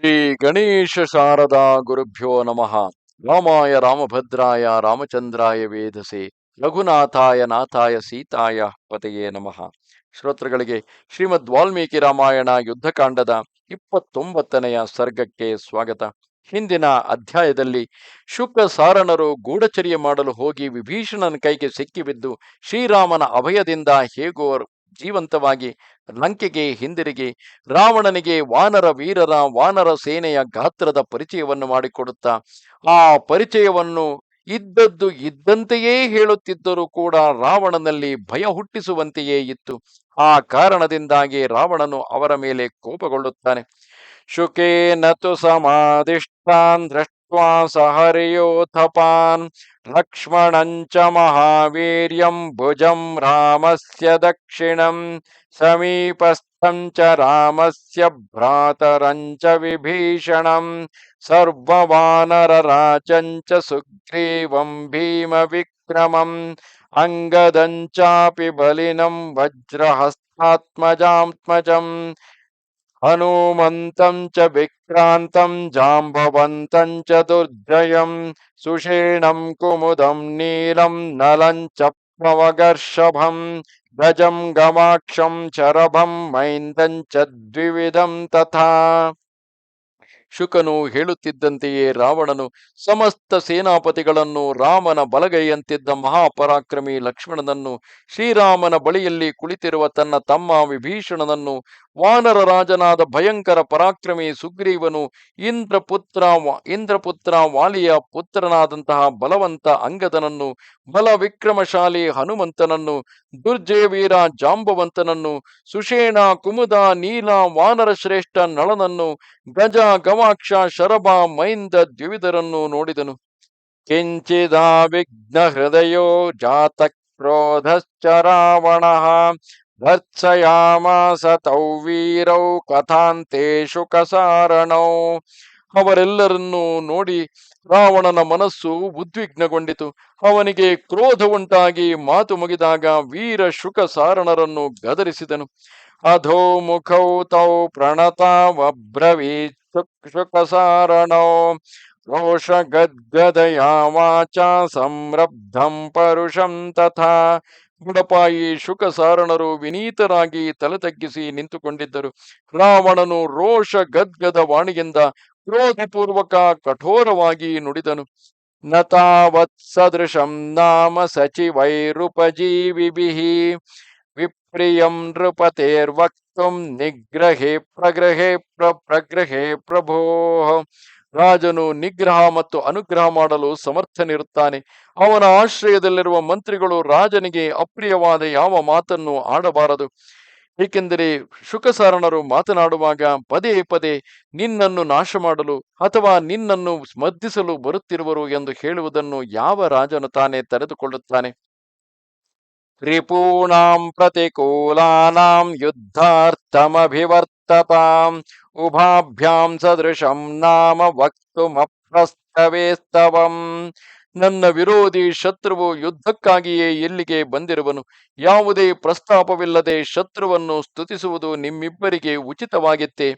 ಶ್ರೀ ಗಣೇಶ ಶಾರದಾ ಗುರುಭ್ಯೋ ನಮಃ. ರಾಮಾಯ ರಾಮಭದ್ರಾಯ ರಾಮಚಂದ್ರಾಯ ವೇದಸೆ ರಘುನಾಥಾಯ ನಾಥಾಯ ಸೀತಾಯ ಪತೆಯೇ ನಮಃ. ಶ್ರೋತೃಗಳಿಗೆ ಶ್ರೀಮದ್ ವಾಲ್ಮೀಕಿ ರಾಮಾಯಣ ಯುದ್ಧಕಾಂಡದ ಇಪ್ಪತ್ತೊಂಬತ್ತನೆಯ ಸರ್ಗಕ್ಕೆ ಸ್ವಾಗತ. ಹಿಂದಿನ ಅಧ್ಯಾಯದಲ್ಲಿ ಶುಕ್ರ ಸಾರಣರು ಗೂಢಚರ್ಯ ಮಾಡಲು ಹೋಗಿ ವಿಭೀಷಣನ ಕೈಗೆ ಸಿಕ್ಕಿಬಿದ್ದು ಶ್ರೀರಾಮನ ಅಭಯದಿಂದ ಹೇಗೋ ಜೀವಂತವಾಗಿ ಲಂಕೆಗೆ ಹಿಂದಿರುಗಿ ರಾವಣನಿಗೆ ವಾನರ ವೀರರ ವಾನರ ಸೇನೆಯ ಗಾತ್ರದ ಪರಿಚಯವನ್ನು ಮಾಡಿಕೊಡುತ್ತಾ ಆ ಪರಿಚಯವನ್ನು ಇದ್ದದ್ದು ಇದ್ದಂತೆಯೇ ಹೇಳುತ್ತಿದ್ದರೂ ಕೂಡ ರಾವಣನಲ್ಲಿ ಭಯ ಹುಟ್ಟಿಸುವಂತೆಯೇ ಇತ್ತು. ಆ ಕಾರಣದಿಂದಾಗಿ ರಾವಣನು ಅವರ ಮೇಲೆ ಕೋಪಗೊಳ್ಳುತ್ತಾನೆ. ಶುಕೇನ ತು सहरियोथ पान लक्ष्मण च महावीर्यम् राम से दक्षिण समीपस्थम च रामस्य भ्रातरम् च विभीषण सर्ववानरराजम् सुग्रीव भीम विक्रम अङ्गदम् चापि वज्रहस्तात्मजात्मज ಹನುಮಂತಂ ಚ ವಿಕ್ರಾಂತಂ ಜಾಂಬವಂತಂ ಚ ದುರ್ಜಯಂ ಸುಷೇಣಂ ಕುಮುದಂ ನೀಲಂ ನಲಂ ಚ ಗಜಂ ಗಮಾಕ್ಷಂ ಚರಭಂ ಮೈಂದಂ ಚ ದ್ವಿವಿಧಂ ತಥಾ. ಶುಕನು ಹೇಳುತ್ತಿದ್ದಂತೆಯೇ ರಾವಣನು ಸಮಸ್ತ ಸೇನಾಪತಿಗಳನ್ನು ರಾಮನ ಬಲಗೈಯಂತಿದ್ದ ಮಹಾಪರಾಕ್ರಮಿ ಲಕ್ಷ್ಮಣನನ್ನು ಶ್ರೀರಾಮನ ಬಳಿಯಲ್ಲಿ ಕುಳಿತಿರುವ ತನ್ನ ತಮ್ಮ ವಿಭೀಷಣನನ್ನು ವಾನರ ರಾಜನಾದ ಭಯಂಕರ ಪರಾಕ್ರಮಿ ಸುಗ್ರೀವನು ಇಂದ್ರಪುತ್ರ ಇಂದ್ರಪುತ್ರ ವಾಲಿಯ ಪುತ್ರನಾದಂತಹ ಬಲವಂತ ಅಂಗದನನ್ನು, ಬಲ ವಿಕ್ರಮಶಾಲಿ ಹನುಮಂತನನ್ನು, ದುರ್ಜಯವೀರ ಜಾಂಬವಂತನನ್ನು, ಸುಷೇಣ ಕುಮುದ ನೀಲ ವಾನರ ಶ್ರೇಷ್ಠ ನಳನನ್ನು, ಗಜ ಗವಾಕ್ಷ ಶರಭ ಮೈಂದ ದ್ವಿವಿಧರನ್ನು ನೋಡಿದನು. ಕಿಂಚಿದಾ ವಿಘ್ನ ಹೃದಯೋ ಜಾತ ಕ್ರೋಧಶ್ಚ ರಾವಣ ಭರ್ತ್ಸಯಾಮಾಸ ತೌ ವೀರೌ ಕಥಾಂತೇಶು ಕಸಾರಣೌ. ಅವರೆಲ್ಲರನ್ನೂ ನೋಡಿ ರಾವಣನ ಮನಸ್ಸು ಉದ್ವಿಗ್ನಗೊಂಡಿತು. ಅವನಿಗೆ ಕ್ರೋಧ ಉಂಟಾಗಿ ಮಾತು ಮುಗಿದಾಗ ವೀರ ಶುಕ ಸಾರಣರನ್ನು ಗದರಿಸಿದನು. ಅಧೋ ಮುಖೌ ತೌ ಪ್ರಣತಾವಬ್ರವೀತ್ ಶುಕ ಸಾರಣೋ ರೋಷ ಗದ್ಗದಯಾ ವಾಚ ಸಂರಬ್ಧಂ ಪರುಷಂ ತಥಾ. ಬುಡಪಾಯಿ ಶುಕ ಸಾರಣರು ವಿನೀತರಾಗಿ ತಲೆ ತಗ್ಗಿಸಿ ನಿಂತುಕೊಂಡಿದ್ದರು. ರಾವಣನು ರೋಷ ಗದ್ಗದ ವಾಣಿಯಿಂದ ಕ್ರೋಧಪೂರ್ವಕ ಕಠೋರವಾಗಿ ನುಡಿದನು. ನತಾವತ್ ಸದೃಶಂ ನಾಮ ಸಚಿವೈರುಪಜೀವಿಭಿಃ ವಿಪ್ರಿಯಂ ನೃಪತೇರ್ವಕ್ತುಂ ನಿಗ್ರಹೇ ಪ್ರಗ್ರಹೇ ಪ್ರ, ಪ್ರಗ್ರಹೇ ಪ್ರಭೋ ರಾಜನು ನಿಗ್ರಹ ಮತ್ತು ಅನುಗ್ರಹ ಮಾಡಲು ಸಮರ್ಥನಿರುತ್ತಾನೆ. ಅವನ ಆಶ್ರಯದಲ್ಲಿರುವ ಮಂತ್ರಿಗಳು ರಾಜನಿಗೆ ಅಪ್ರಿಯವಾದ ಯಾವ ಮಾತನ್ನು ಆಡಬಾರದು. ಏಕೆಂದರೆ ಶುಕಸಾರಣರು ಮಾತನಾಡುವಾಗ ಪದೇ ಪದೇ ನಿನ್ನನ್ನು ನಾಶ ಮಾಡಲು ಅಥವಾ ನಿನ್ನನ್ನು ಸ್ಮರ್ಧಿಸಲು ಬರುತ್ತಿರುವರು ಎಂದು ಹೇಳುವುದನ್ನು ಯಾವ ರಾಜನು ತಾನೇ ತೆರೆದುಕೊಳ್ಳುತ್ತಾನೆ? ರಿಪೂಣಾಂ ಪ್ರತಿಕೂಲಾನಾಂ ಯುದ್ಧಾರ್ಥಮಭಿವರ್ತತಾಂ ಉಭಾಭ್ಯಾಂ ಸದೃಶಂ ನಾಮ ವಕ್ತುಮಪ್ರಸ್ತವೇಸ್ತವಂ ನನ್ನ ವಿರೋಧಿ ಶತ್ರುವು ಯುದ್ಧಕ್ಕಾಗಿಯೇ ಇಲ್ಲಿಗೆ ಬಂದಿರುವನು. ಯಾವುದೇ ಪ್ರಸ್ತಾಪವಿಲ್ಲದೆ ಶತ್ರುವನ್ನು ಸ್ತುತಿಸುವುದು ನಿಮ್ಮಿಬ್ಬರಿಗೆ ಉಚಿತವಾಗಿತ್ತೆ?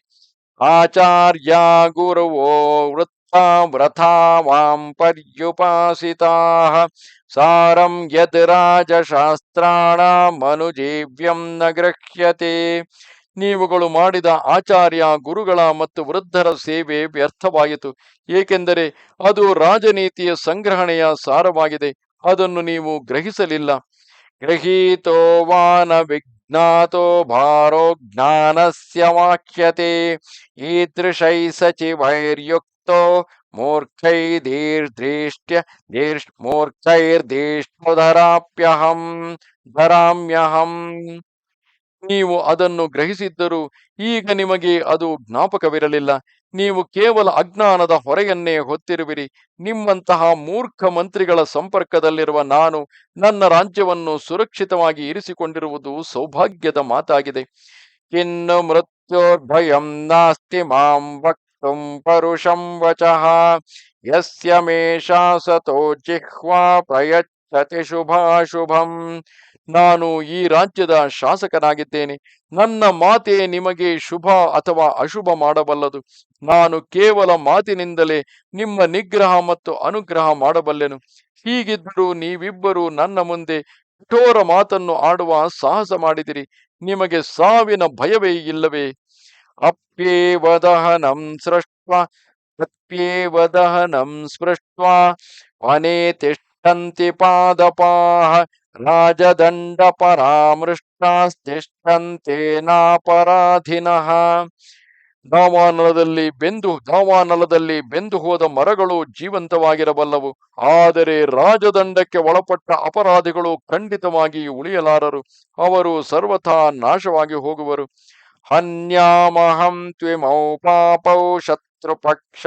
ಆಚಾರ್ಯ ಗುರುವೋ, ವೃತ್ತ ವ್ರಥಾವಾಂ ಪರ್ಯುಪಾಸಿತಾ. ಸಾರಂ ಯದ್ ರಾಜಶಾಸ್ತ್ರಾಣ ಮನುಜೀವ್ಯಂ ನ ಗೃಹ್ಯತೆ. ನೀವುಗಳು ಮಾಡಿದ ಆಚಾರ್ಯ, ಗುರುಗಳ ಮತ್ತು ವೃದ್ಧರ ಸೇವೆ ವ್ಯರ್ಥವಾಯಿತು. ಏಕೆಂದರೆ ಅದು ರಾಜನೀತಿಯ ಸಂಗ್ರಹಣೆಯ ಸಾರವಾಗಿದೆ, ಅದನ್ನು ನೀವು ಗ್ರಹಿಸಲಿಲ್ಲ. ಗ್ರಹೀತೋ ವಾನ ವಿಜ್ಞಾತೋ ಭಾರೋ ಜ್ಞಾನಸ್ಯ ವಾಕ್ಯತೆ ಈದೃಶೈ ಸಚಿವೈರ್ಯುಕ್ತೋ ಮೂರ್ಖೈ ಮೂರ್ಖೈರ್ದೀರ್ದೃಷ್ಟ್ಯ ದೀರ್ಷ್ ಧರಾಪ್ಯಹಂ ಧರಾಮ್ಯಹಂ. ನೀವು ಅದನ್ನು ಗ್ರಹಿಸಿದ್ದರೂ ಈಗ ನಿಮಗೆ ಅದು ಜ್ಞಾಪಕವಿರಲಿಲ್ಲ. ನೀವು ಕೇವಲ ಅಜ್ಞಾನದ ಹೊರೆಯನ್ನೇ ಹೊತ್ತಿರುವಿರಿ. ನಿಮ್ಮಂತಹ ಮೂರ್ಖ ಮಂತ್ರಿಗಳ ಸಂಪರ್ಕದಲ್ಲಿರುವ ನಾನು ನನ್ನ ರಾಜ್ಯವನ್ನು ಸುರಕ್ಷಿತವಾಗಿ ಇರಿಸಿಕೊಂಡಿರುವುದು ಸೌಭಾಗ್ಯದ ಮಾತಾಗಿದೆ. ಇನ್ನು ಮೃತ್ಯೋರ್ಭಯಂ ನಾಸ್ತಿ ಮಾಂ ವಕ್ತುಂ ಪರುಷಂ ವಚಃ. ಯಸ್ಯ ಮೇಷಾ ಸತೋ ಜಿಹ್ವಾ ಪ್ರಯಚ್ಛತಿ ಶುಭಾಶುಭಂ. ನಾನು ಈ ರಾಜ್ಯದ ಶಾಸಕನಾಗಿದ್ದೇನೆ. ನನ್ನ ಮಾತೆ ನಿಮಗೆ ಶುಭ ಅಥವಾ ಅಶುಭ ಮಾಡಬಲ್ಲದು. ನಾನು ಕೇವಲ ಮಾತಿನಿಂದಲೇ ನಿಮ್ಮ ನಿಗ್ರಹ ಮತ್ತು ಅನುಗ್ರಹ ಮಾಡಬಲ್ಲೆನು. ಹೀಗಿದ್ದರೂ ನೀವಿಬ್ಬರು ನನ್ನ ಮುಂದೆ ಕಠೋರ ಮಾತನ್ನು ಆಡುವ ಸಾಹಸ ಮಾಡಿದಿರಿ. ನಿಮಗೆ ಸಾವಿನ ಭಯವೇ ಇಲ್ಲವೇ? ಅಪ್ಯೇವದಹನಂ ಸೃಷ್ಟ ಅಪ್ಯೇವದಹನಂ ಸ್ಪೃಷ್ಟ ದಹನಂ ತಿಷ್ಟಂತಿ ಪಾದಪಾಹ ರಾಜದಂಡ ಪರಾಮೃಷ್ಟಾಸ್ತಿಷ್ಠಂತೇನಾಪರಾಧಿನಃ ದಾವಾನಲದಲ್ಲಿ ಬೆಂದು ದಾವಾನಲದಲ್ಲಿ ಬೆಂದು ಹೋದ ಮರಗಳು ಜೀವಂತವಾಗಿರಬಲ್ಲವು. ಆದರೆ ರಾಜದಂಡಕ್ಕೆ ಒಳಪಟ್ಟ ಅಪರಾಧಿಗಳು ಖಂಡಿತವಾಗಿ ಉಳಿಯಲಾರರು. ಅವರು ಸರ್ವಥಾ ನಾಶವಾಗಿ ಹೋಗುವರು. ಹನ್ಯಾಮಹಂ ತ್ವಿಮೌ ಪಾಪೌ ಶತ್ರುಪಕ್ಷ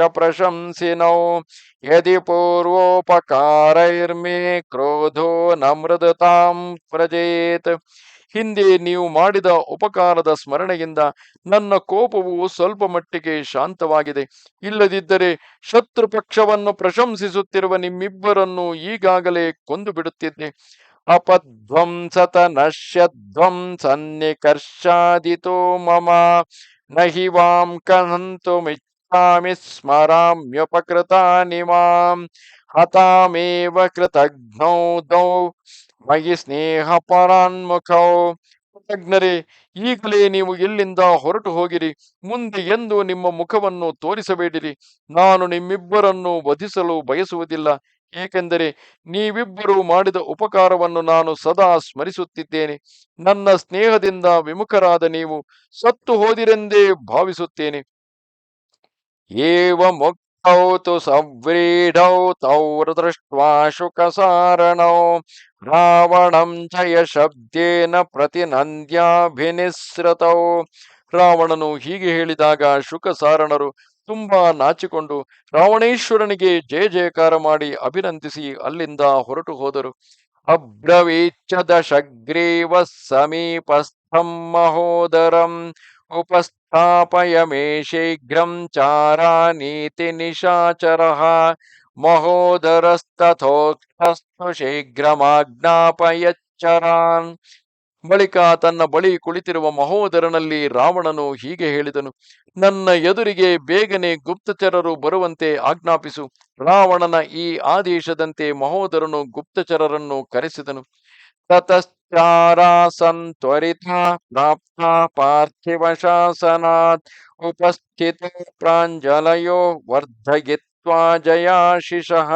ಪ್ರಶಂಸಿನೌ ಯದಿ ಪೂರ್ವೋಪಕಾರೈರ್ಮೇ ಕ್ರೋಧೋ ನಮೃದತಾಂ ಪ್ರಜೇತ್ ಹಿಂದೆ ನೀವು ಮಾಡಿದ ಉಪಕಾರದ ಸ್ಮರಣೆಯಿಂದ ನನ್ನ ಕೋಪವು ಸ್ವಲ್ಪ ಮಟ್ಟಿಗೆ ಶಾಂತವಾಗಿದೆ. ಇಲ್ಲದಿದ್ದರೆ ಶತ್ರು ಪಕ್ಷವನ್ನು ಪ್ರಶಂಸಿಸುತ್ತಿರುವ ನಿಮ್ಮಿಬ್ಬರನ್ನು ಈಗಾಗಲೇ ಕೊಂದು ಬಿಡುತ್ತಿದ್ದೆ ಅಪಧ್ವಂಸತ ನಶ್ಯಧ್ವಂ ಸನ್ನಿಕರ್ಷಾದಿತೋ ಮಮ, ನಹಿ ವಾಂ ಕಹಂತು ಮಿಚ್ಛಾಮಿ ಸ್ಮರಾಮ್ಯುಪಕೃತಾನಿ ಮಾಂ ಹತಾಮೇವ ಕೃತಜ್ಞೌ ದೌ ಮಯಿ ಸ್ನೇಹ ಪರಾನ್ಮುಖೌ ಕೃತಜ್ಞರೇ ಈಗಲೇ ನೀವು ಇಲ್ಲಿಂದ ಹೊರಟು ಹೋಗಿರಿ? ಮುಂದೆ ಎಂದು ನಿಮ್ಮ ಮುಖವನ್ನು ತೋರಿಸಬೇಡಿರಿ. ನಾನು ನಿಮ್ಮಿಬ್ಬರನ್ನು ವಧಿಸಲು ಬಯಸುವುದಿಲ್ಲ. ಏಕೆಂದರೆ ನೀವಿಬ್ಬರು ಮಾಡಿದ ಉಪಕಾರವನ್ನು ನಾನು ಸದಾ ಸ್ಮರಿಸುತ್ತಿದ್ದೇನೆ. ನನ್ನ ಸ್ನೇಹದಿಂದ ವಿಮುಖರಾದ ನೀವು ಸತ್ತು ಹೋದಿರೆಂದೇ ಭಾವಿಸುತ್ತೇನೆ. ಸವ್ರೀಢೌ ತೌ ದೃಷ್ಟ್ವಾ ಶುಕಸಾರಣೌ ರಾವಣಂ ಜಯ ಶಬ್ದೇನ ಪ್ರತಿನಂದ್ಯಾಭಿನಿಸೃತೌ ರಾವಣನು ಹೀಗೆ ಹೇಳಿದಾಗ ಶುಕಸಾರಣರು ತುಂಬಾ ನಾಚಿಕೊಂಡು ರಾವಣೇಶ್ವರನಿಗೆ ಜಯ ಜಯಕಾರ ಮಾಡಿ ಅಭಿನಂದಿಸಿ ಅಲ್ಲಿಂದ ಹೊರಟು ಹೋದರು. ಅಬ್ರವೀಚ್ಛದ ಶಗ್ರೀವ ಸಮೀಪಸ್ಥಂ ಮಹೋದರಂ ಉಪಸ್ಥಾಪಯ ಮೇ ಶೀಘ್ರಂ ಚಾರಾನೀತಿ ಮಹೋದರಸ್ತಥೋಕ್ಷಸ್ತು ಶೀಘ್ರಮಾಜ್ಞಾಪಯಚ್ಚರಾನ್ ಬಳಿಕ ತನ್ನ ಬಳಿ ಕುಳಿತಿರುವ ಮಹೋದರನಲ್ಲಿ ರಾವಣನು ಹೀಗೆ ಹೇಳಿದನು, ನನ್ನ ಎದುರಿಗೆ ಬೇಗನೆ ಗುಪ್ತಚರರು ಬರುವಂತೆ ಆಜ್ಞಾಪಿಸು. ರಾವಣನ ಈ ಆದೇಶದಂತೆ ಮಹೋದರನು ಗುಪ್ತಚರರನ್ನು ಕರೆಸಿದನು. ತತಶ್ಚಾರಾಸನ್ ತ್ವರಿತ ಪ್ರಾಪ್ತ ಪಾರ್ಥಿವ ಶಾಸನಾತ್ ಉಪಸ್ಥಿತ ಪ್ರಾಂಜಲಯೋ ವರ್ಧಗಿತ್ವ ಜಯಾಶಿಷಃ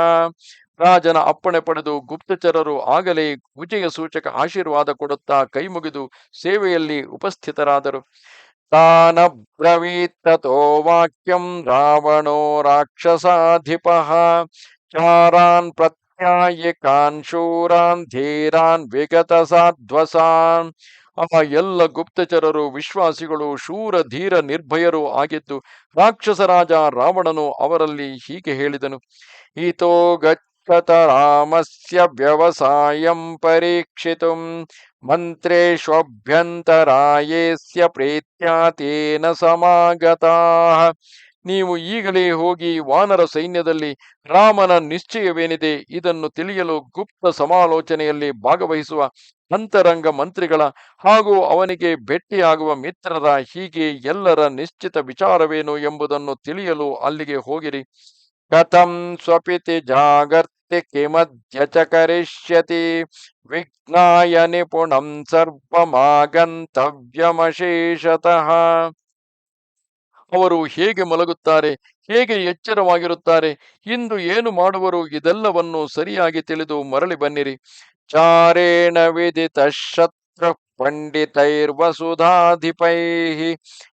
ರಾಜನ ಅಪ್ಪಣೆ ಪಡೆದು ಗುಪ್ತಚರರು ಆಗಲೇ ವಿಜಯ ಸೂಚಕ ಆಶೀರ್ವಾದ ಕೊಡುತ್ತಾ ಕೈಮುಗಿದು ಸೇವೆಯಲ್ಲಿ ಉಪಸ್ಥಿತರಾದರು. ತಾನಬ್ರವೀತ್ತೋ ವಾಕ್ಯಂ ರಾವಣೋ ರಾಕ್ಷಸಾಧಿಪಃ. ಚಾರಾನ್ ಪ್ರತ್ಯಾಯಿಕಾನ್ ಶೂರಾನ್ ಧೀರಾನ್ ವಿಗತ ಸಾಧ್ವಸಾನ್ ಆ ಎಲ್ಲ ಗುಪ್ತಚರರು, ವಿಶ್ವಾಸಿಗಳು, ಶೂರ, ಧೀರ, ನಿರ್ಭಯರು ಆಗಿದ್ದು ರಾಕ್ಷಸರಾಜ ರಾವಣನು ಅವರಲ್ಲಿ ಹೀಗೆ ಹೇಳಿದನು, ಈತೋ ಗಚ್ಚತ ರಾಮಸ್ಯ ವ್ಯವಸಾಯಂ ಪರೀಕ್ಷಿತು ಮಂತ್ರೇಶ್ವಭ್ಯಂತರಾಯೇಸ್ಯ ಪ್ರೀತ್ಯ ಸಮಾಗತಾಃ। ನೀವು ಈಗಲೇ ಹೋಗಿ ವಾನರ ಸೈನ್ಯದಲ್ಲಿ ರಾಮನ ನಿಶ್ಚಯವೇನಿದೆ ಇದನ್ನು ತಿಳಿಯಲು ಗುಪ್ತ ಸಮಾಲೋಚನೆಯಲ್ಲಿ ಭಾಗವಹಿಸುವ ಅಂತರಂಗ ಮಂತ್ರಿಗಳ ಹಾಗೂ ಅವನಿಗೆ ಭೇಟಿಯಾಗುವ ಮಿತ್ರರ ಹೀಗೆ ಎಲ್ಲರ ನಿಶ್ಚಿತ ವಿಚಾರವೇನು ಎಂಬುದನ್ನು ತಿಳಿಯಲು ಅಲ್ಲಿಗೆ ಹೋಗಿರಿ. ಕಥಂ ಸ್ವಪಿತಿ ಜಾಗರ್ತಿ ಕಿಮಧ್ಯಚ ಕರಿಷ್ಯತಿ ವಿಜ್ಞಾಯ ನಿಪುಣಂ ಸರ್ವಮಾಗಂತವ್ಯಮಶೇಷತಃ ಅವರು ಹೇಗೆ ಮಲಗುತ್ತಾರೆ, ಹೇಗೆ ಎಚ್ಚರವಾಗಿರುತ್ತಾರೆ, ಇಂದು ಏನು ಮಾಡುವರು ಇದೆಲ್ಲವನ್ನು ಸರಿಯಾಗಿ ತಿಳಿದು ಮರಳಿ ಬನ್ನಿರಿ. ಚಾರೇಣ ವಿದಿತ ಶತ್ರು ಪಂಡಿತೈರ್ವಸುಧಾಧಿಪೈ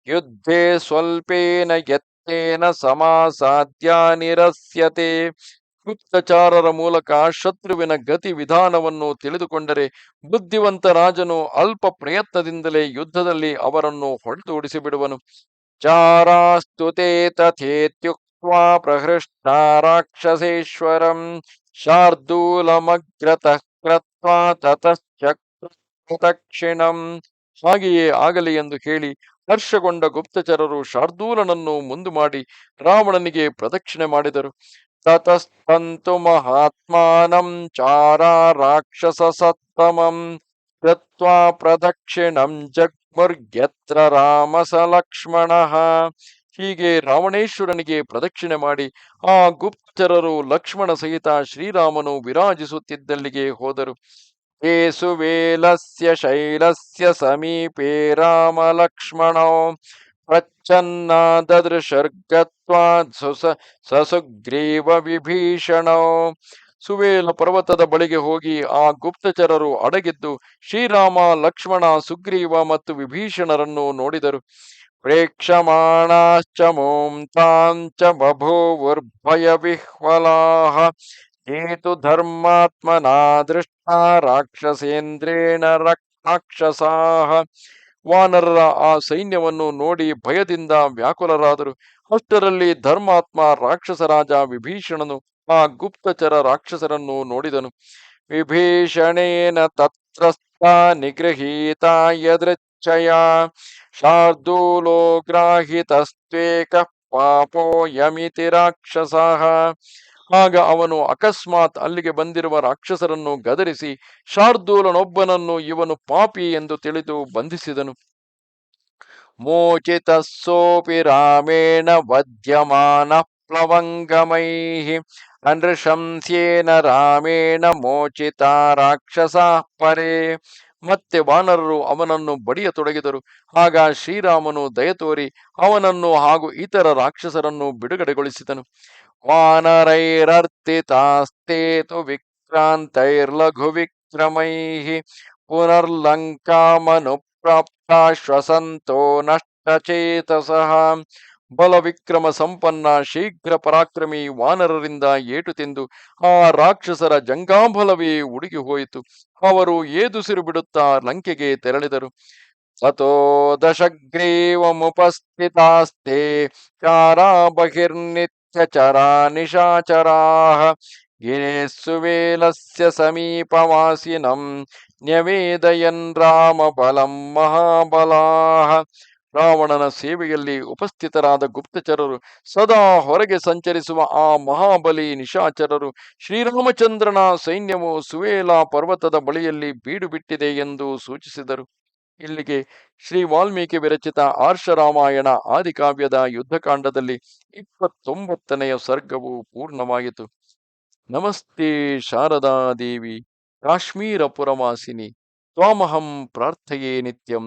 ಯುದ್ಧೇ ಸ್ವಲ್ಪೇನ ಎತ್ತೇನ ಸಮಾಸಾಧ್ಯ ನಿರಸ್ಯತೆ. ಗುಪ್ತಚಾರರ ಮೂಲಕ ಶತ್ರುವಿನ ಗತಿ ವಿಧಾನವನ್ನು ತಿಳಿದುಕೊಂಡರೆ ಬುದ್ಧಿವಂತ ರಾಜನು ಅಲ್ಪ ಪ್ರಯತ್ನದಿಂದಲೇ ಯುದ್ಧದಲ್ಲಿ ಅವರನ್ನು ಹೊಡೆದೋಡಿಸಿ ಬಿಡುವನು ಚಾರಾಸ್ತುತೆ तथेत्युक्त्वा ಪ್ರಹೃಷ್ಟ ರಾಕ್ಷಸೇಶ್ವರಂ ಶಾರ್ದೂಲಮಗ್ರತಃ ಹಾಗೆಯೇ ಆಗಲಿ ಎಂದು ಹೇಳಿ ಹರ್ಷಗೊಂಡ ಗುಪ್ತಚರರು ಶಾರ್ದೂಲನನ್ನು ಮುಂದು ಮಾಡಿ ರಾವಣನಿಗೆ ಪ್ರದಕ್ಷಿಣೆ ಮಾಡಿದರು. ತತಸ್ತಂತು ಮಹಾತ್ಮಾನಂ ಚಾರ ರಾಕ್ಷಸ ಸತ್ತಮಂ, ಕೃತ್ವಾ ಪ್ರದಕ್ಷಿಣಂ ಜಗ್ಮುರ್ಯತ್ರ ರಾಮಸ ಲಕ್ಷ್ಮಣಃ ಹೀಗೆ ರಾವಣೇಶ್ವರನಿಗೆ ಪ್ರದಕ್ಷಿಣೆ ಮಾಡಿ ಆ ಗುಪ್ತರರು ಲಕ್ಷ್ಮಣ ಸಹಿತ ಶ್ರೀರಾಮನು ವಿರಾಜಿಸುತ್ತಿದ್ದಲ್ಲಿಗೆ ಹೋದರು. ಏಸುವೇಲಸ್ಯ ಶೈಲಸ್ಯ ಸಮೀಪೇ ರಾಮ ಲಕ್ಷ್ಮಣೋ ಪ್ರಚ್ಛನ್ನಾದೃಶರ್ಗತ್ವಾ ಸುಸ ಸಸುಗ್ರೀವ ವಿಭೀಷಣೋ. ಸುವೇಲ ಪರ್ವತದ ಬಳಿಗೆ ಹೋಗಿ ಆ ಗುಪ್ತಚರರು ಅಡಗಿದ್ದು ಶ್ರೀರಾಮ, ಲಕ್ಷ್ಮಣ, ಸುಗ್ರೀವ ಮತ್ತು ವಿಭೀಷಣರನ್ನು ನೋಡಿದರು. ಪ್ರೇಕ್ಷಮಾಣಾಶ್ಚ ಮೋಂತಾಂಚ ಬಭೂವುರ್ಭಯ ವಿಹ್ವಲಾಹ, ಏತು ಧರ್ಮಾತ್ಮನಾ ದೃಷ್ಟ ರಾಕ್ಷಸೇಂದ್ರೇಣ ರಾಕ್ಷಸಾಹ ವಾನರರ ಆ ಸೈನ್ಯವನ್ನು ನೋಡಿ ಭಯದಿಂದ ವ್ಯಾಕುಲರಾದರು. ಅಷ್ಟರಲ್ಲಿ ಧರ್ಮಾತ್ಮ ರಾಕ್ಷಸರಾಜ ವಿಭೀಷಣನು ಆ ಗುಪ್ತಚರ ರಾಕ್ಷಸರನ್ನು ನೋಡಿದನು. ವಿಭೀಷಣೇನ ತತ್ರಸ್ಥ ನಿಗೃಹೀತ ಯದೃಚ್ಛಯ ಶಾರ್ದೂಲೋ ಗ್ರಾಹಿತಸ್ತ್ವೇಕ ಪಾಪೋ ಯಮಿತಿ ರಾಕ್ಷಸಃ. ಆಗ ಅವನು ಅಕಸ್ಮಾತ್ ಅಲ್ಲಿಗೆ ಬಂದಿರುವ ರಾಕ್ಷಸರನ್ನು ಗದರಿಸಿ ಶಾರ್ದೂಲನೊಬ್ಬನನ್ನು ಇವನು ಪಾಪಿ ಎಂದು ತಿಳಿದು ಬಂಧಿಸಿದನು. ಮೋಚಿತ ಸೋಪಿ ರಾಮೇಣ ವದ್ಯಮಾನ ಪ್ಲವಂಗಮೈ ಅನೃಶಂಸ್ಯೇನ ರಾಮೇಣ ಮೋಚಿತ ರಾಕ್ಷಸ ಪರೇ. ಮತ್ತೆ ವಾನರರು ಅವನನ್ನು ಬಡಿಯತೊಡಗಿದರು. ಆಗ ಶ್ರೀರಾಮನು ದಯತೋರಿ ಅವನನ್ನು ಹಾಗೂ ಇತರ ರಾಕ್ಷಸರನ್ನು ಬಿಡುಗಡೆಗೊಳಿಸಿದನು. ವಾನರೈರರ್ತಿತಾಸ್ತೇತು ವಿಕ್ರಾಂತೈರ್ಲಘು ವಿಕ್ರಮೈ ಪುನರ್ಲಂಕಾಮನುಪ್ರಾಪ್ತ ಶ್ವಸಂತೋ ನಷ್ಟಚೇತಸಃ. ಬಲ ವಿಕ್ರಮ ಸಂಪನ್ನ ಶೀಘ್ರ ಪರಾಕ್ರಮಿ ವಾನರರಿಂದ ಏಟು ತಿಂದು ಆ ರಾಕ್ಷಸರ ಜಂಗಾಂಬಲವೇ ಉಡುಗಿ ಹೋಯಿತು ಅವರು ಏದುಸಿರು ಬಿಡುತ್ತಾ ಲಂಕೆಗೆ ತೆರಳಿದರು. ತಥೋ ದಶಗ್ರೀವಮುಪಸ್ಥಿತಾಸ್ತೆ ಚಾರಾ ಬಹಿರ್ನಿತ್ಯ ಚರಾ ನಿಶಾಚರಾಹ ಗಿರೇಸ್ಸುವೇಲಸ್ಯ ಸಮೀಪವಾಸಿನಂ, ನ್ಯವೇದಯನ್ ರಾಮ ಬಲಂ ಮಹಾಬಲಾಹ ರಾವಣನ ಸೇವೆಯಲ್ಲಿ ಉಪಸ್ಥಿತರಾದ ಗುಪ್ತಚರರು ಸದಾ ಹೊರಗೆ ಸಂಚರಿಸುವ ಆ ಮಹಾಬಲಿ ನಿಶಾಚರರು ಶ್ರೀರಾಮಚಂದ್ರನ ಸೈನ್ಯವು ಸುವೇಲ ಪರ್ವತದ ಬಳಿಯಲ್ಲಿ ಬೀಡು ಬಿಟ್ಟಿದೆ ಎಂದು ಸೂಚಿಸಿದರು. ಇಲ್ಲಿಗೆ ಶ್ರೀ ವಾಲ್ಮೀಕಿ ವಿರಚಿತ ಆರ್ಷರಾಮಾಯಣ ಆದಿಕಾವ್ಯದ ಯುದ್ಧಕಾಂಡದಲ್ಲಿ ಇಪ್ಪತ್ತೊಂಬತ್ತನೆಯ ಸರ್ಗವು ಪೂರ್ಣವಾಯಿತು. ನಮಸ್ತೆ ಶಾರದಾ ದೇವಿ ಕಾಶ್ಮೀರ ಪುರವಾಸಿನಿ ತ್ವಾಮಹಂ ಪ್ರಾರ್ಥೆಯೇ ನಿತ್ಯಂ.